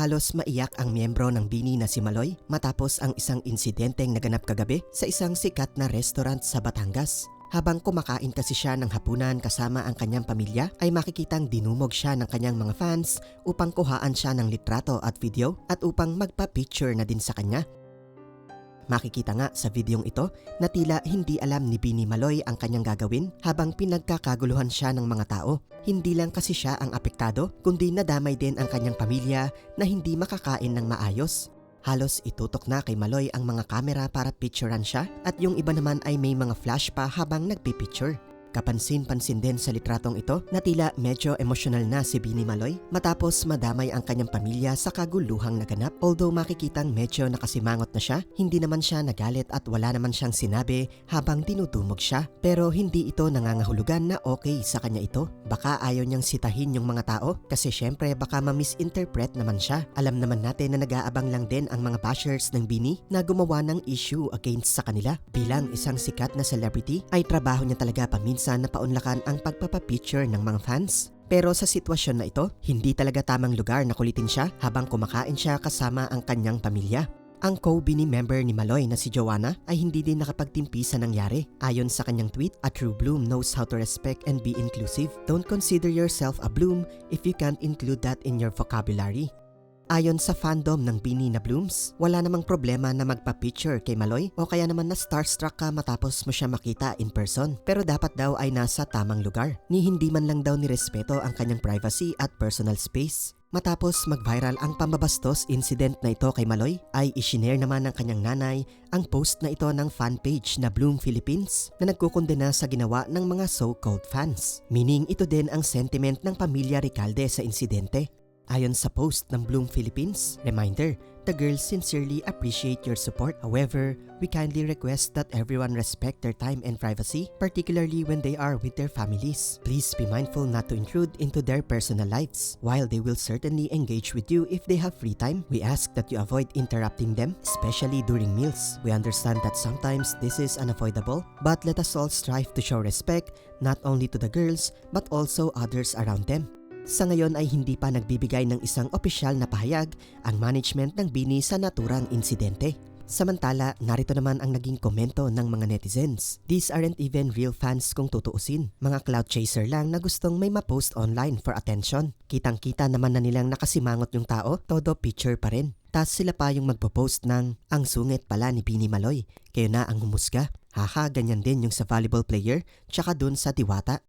Halos maiyak ang miyembro ng Bini na si Maloy matapos ang isang insidenteng naganap kagabi sa isang sikat na restaurant sa Batangas. Habang kumakain kasi siya ng hapunan kasama ang kanyang pamilya ay makikitang dinumog siya ng kanyang mga fans upang kuhaan siya ng litrato at video at upang magpa-picture na din sa kanya. Makikita nga sa videong ito na tila hindi alam ni Bini Maloy ang kanyang gagawin habang pinagkakaguluhan siya ng mga tao. Hindi lang kasi siya ang apektado kundi nadamay din ang kanyang pamilya na hindi makakain ng maayos. Halos itutok na kay Maloy ang mga kamera para picturean siya at yung iba naman ay may mga flash pa habang nagpipicture. Kapansin-pansin din sa litratong ito na tila medyo emosyonal na si Bini Maloy matapos madamay ang kanyang pamilya sa kaguluhang naganap. Although makikitang medyo nakasimangot na siya, hindi naman siya nagalit at wala naman siyang sinabi habang tinutumog siya. Pero hindi ito nangangahulugan na okay sa kanya ito. Baka ayaw niyang sitahin yung mga tao kasi syempre baka ma-misinterpret naman siya. Alam naman natin na nag-aabang lang din ang mga bashers ng Bini na gumawa ng issue against sa kanila. Bilang isang sikat na celebrity ay trabaho niya talaga paminsan na paunlakan ang pagpapapicture ng mga fans. Pero sa sitwasyon na ito, hindi talaga tamang lugar na kulitin siya habang kumakain siya kasama ang kanyang pamilya. Ang co-Bini member ni Maloy na si Joanna ay hindi din nakapagtimpi sa nangyari. Ayon sa kanyang tweet, a true bloom knows how to respect and be inclusive. Don't consider yourself a bloom if you can't include that in your vocabulary. Ayon sa fandom ng Bini na Blooms, wala namang problema na magpa-picture kay Maloy o kaya naman na starstruck ka matapos mo siya makita in person. Pero dapat daw ay nasa tamang lugar. Ni hindi man lang daw nirespeto ang kanyang privacy at personal space. Matapos mag-viral ang pambabastos incident na ito kay Maloy, ay isinare naman ng kanyang nanay ang post na ito ng fan page na Bloom Philippines na nagkukondena sa ginawa ng mga so-called fans. Meaning ito din ang sentiment ng pamilya Ricalde sa insidente. Ayon sa post ng Bloom Philippines, reminder, the girls sincerely appreciate your support. However, we kindly request that everyone respect their time and privacy, particularly when they are with their families. Please be mindful not to intrude into their personal lives. While they will certainly engage with you if they have free time, we ask that you avoid interrupting them, especially during meals. We understand that sometimes this is unavoidable, but let us all strive to show respect not only to the girls but also others around them. Sa ngayon ay hindi pa nagbibigay ng isang opisyal na pahayag ang management ng Bini sa naturang insidente. Samantala, narito naman ang naging komento ng mga netizens. These aren't even real fans kung tutuusin. Mga cloud chaser lang na gustong may ma-post online for attention. Kitang-kita naman na nilang nakasimangot yung tao, todo picture pa rin. Tas sila pa yung magpo-post ng ang sungit pala ni Bini Maloy. Kayo na ang humusga. Haha, ganyan din yung sa volleyball player, tsaka dun sa diwata.